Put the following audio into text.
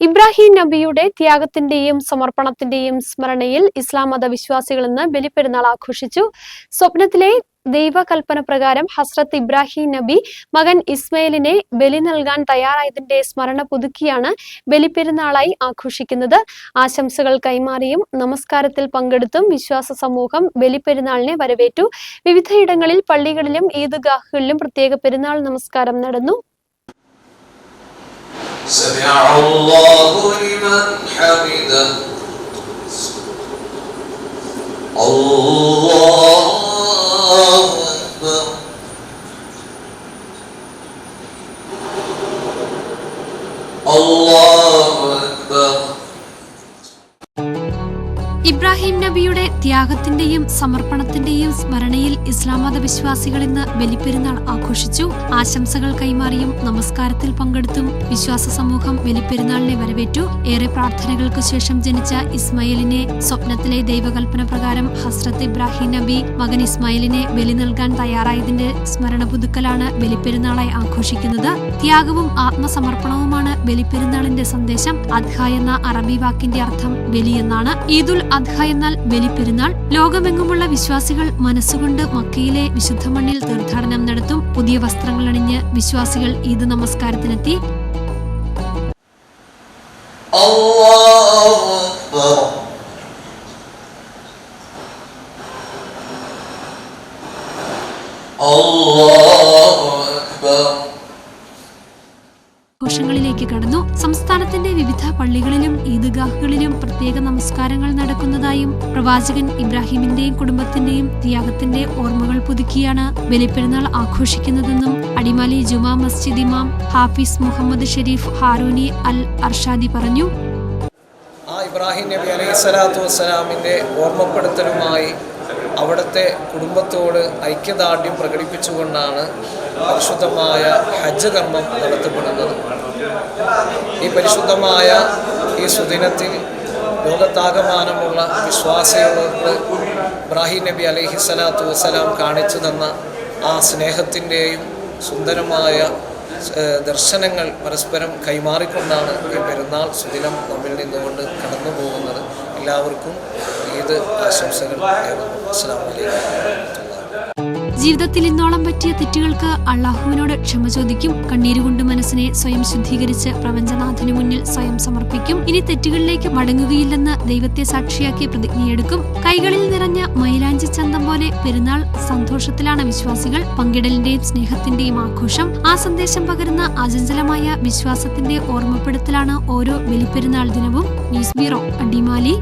ഇബ്രാഹിം നബിയുടെ ത്യാഗത്തിന്റെയും സമർപ്പണത്തിന്റെയും സ്മരണയിൽ ഇസ്ലാം മത വിശ്വാസികൾ ഇന്ന് ബലിപ്പെരുന്നാൾ ആഘോഷിച്ചു. സ്വപ്നത്തിലെ ദൈവകൽപ്പന പ്രകാരം ഹസ്രത്ത് ഇബ്രാഹിം നബി മകൻ ഇസ്മയിലിനെ ബലി നൽകാൻ തയ്യാറായതിന്റെ സ്മരണ പുതുക്കിയാണ് ബലിപ്പെരുന്നാളായി ആഘോഷിക്കുന്നത്. ആശംസകൾ കൈമാറിയും നമസ്കാരത്തിൽ പങ്കെടുത്തും വിശ്വാസ സമൂഹം ബലിപ്പെരുന്നാളിനെ വരവേറ്റു. വിവിധയിടങ്ങളിൽ പള്ളികളിലും ഈദ്ഗാഹുകളിലും പ്രത്യേക പെരുന്നാൾ നമസ്കാരം നടന്നു. سمع الله لمن حمده. الله الله ഇബ്രാഹിം നബിയുടെ ത്യാഗത്തിന്റെയും സമർപ്പണത്തിന്റെയും സ്മരണയിൽ ഇസ്ലാം മത വിശ്വാസികൾ ഇന്ന് ബലിപ്പെരുന്നാൾ ആഘോഷിച്ചു. ആശംസകൾ കൈമാറിയും നമസ്കാരത്തിൽ പങ്കെടുത്തും വിശ്വാസ സമൂഹം ബലിപ്പെരുന്നാളിനെ വരവേറ്റു. ഏറെ പ്രാർത്ഥനകൾക്ക് ശേഷം ജനിച്ച ഇസ്മായിലിനെ സ്വപ്നത്തിലെ ദൈവകൽപ്പന പ്രകാരം ഹസ്രത്ത് ഇബ്രാഹിം നബി മകൻ ഇസ്മായിലിനെ ബലി നൽകാൻ തയ്യാറായതിന്റെ സ്മരണ പുതുക്കലാണ് ബലിപ്പെരുന്നാളായി ആഘോഷിക്കുന്നത്. ത്യാഗവും ആത്മസമർപ്പണവുമാണ് ബലിപ്പെരുന്നാളിന്റെ സന്ദേശം. അദ്ഹ എന്ന അറബി വാക്കിന്റെ അർത്ഥം ബലി എന്നാണ്. ഈദുൽ അദ്ഹ എന്നാൽ ബലിപ്പെരുന്നാൾ ലോകമെങ്ങുമുള്ള വിശ്വാസികൾ മനസ്സുകൊണ്ട് മക്കയിലെ വിശുദ്ധ മണ്ണിൽ തീർത്ഥാടനം നടത്തും പുതിയ വസ്ത്രങ്ങൾ അണിഞ്ഞ് വിശ്വാസികൾ ഈദ് നമസ്കാരത്തിനെത്തി. Allah കടന്നു. സംസ്ഥാനത്തിന്റെ വിവിധ പള്ളികളിലും ഈദ്ഗാഹുകളിലും പ്രത്യേക നമസ്കാരങ്ങൾ നടക്കുന്നതായും പ്രവാചകൻ ഇബ്രാഹിമിന്റെയും കുടുംബത്തിന്റെയും ത്യാഗത്തിന്റെ ഓർമ്മകൾ പുതുക്കിയാണ് ബലിപ്പെരുന്നാൾ ആഘോഷിക്കുന്നതെന്നും അടിമാലി ജുമാ മസ്ജിദ് ഇമാം ഹാഫിസ് മുഹമ്മദ് ഷെരീഫ് ഹാറൂനി അൽ അർഷാദി പറഞ്ഞു. ആ ഇബ്രാഹിം നബി അലൈഹി സ്വലാത്തു വസ്സലാമിന്റെ ഓർമ്മപ്പെടുത്തലുമായി അവിടുത്തെ കുടുംബത്തോട് ഐക്യദാർഢ്യം പ്രകടിപ്പിച്ചുകൊണ്ടാണ് പരിശുദ്ധമായ ഹജ്ജ് കർമ്മം നടത്തപ്പെടുന്നത്. ഈ പരിശുദ്ധമായ ഈ സുദിനത്തിൽ ലോകത്താകമാനമുള്ള വിശ്വാസികൾക്ക് ഇബ്രാഹിം നബി അലഹി സ്വലാത്തു വസ്സലാം കാണിച്ചു തന്ന ആ സ്നേഹത്തിന്റെയും സുന്ദരമായ ദർശനങ്ങൾ പരസ്പരം കൈമാറിക്കൊണ്ടാണ് ഈ പെരുന്നാൾ സുദിനം നമ്മിൽ നിന്നുകൊണ്ട് കടന്നു പോകുന്നത് എല്ലാവർക്കും ഈദ് ആശംസകൾ അസ്സാം വലൈക്കും ജീവിതത്തിൽ ഇന്നോളം പറ്റിയ തെറ്റുകൾക്ക് അള്ളാഹുവിനോട് ക്ഷമ ചോദിക്കും. കണ്ണീരുകൊണ്ട് മനസ്സിനെ സ്വയം ശുദ്ധീകരിച്ച് പ്രപഞ്ചനാഥനു മുന്നിൽ സ്വയം സമർപ്പിക്കും. ഇനി തെറ്റുകളിലേക്ക് മടങ്ങുകയില്ലെന്ന് ദൈവത്തെ സാക്ഷിയാക്കി പ്രതിജ്ഞയെടുക്കും. കൈകളിൽ നിറഞ്ഞ മൈലാഞ്ചി ചന്തം പോലെ പെരുന്നാൾ സന്തോഷത്തിലാണ് വിശ്വാസികൾ. പങ്കിടലിന്റെയും സ്നേഹത്തിന്റെയും ആഘോഷം. ആ സന്ദേശം പകരുന്ന അചഞ്ചലമായ വിശ്വാസത്തിന്റെ ഓർമ്മപ്പെടുത്തലാണ് ഓരോ ബലിപ്പെരുന്നാൾ ദിനവും. News bureau Adimali.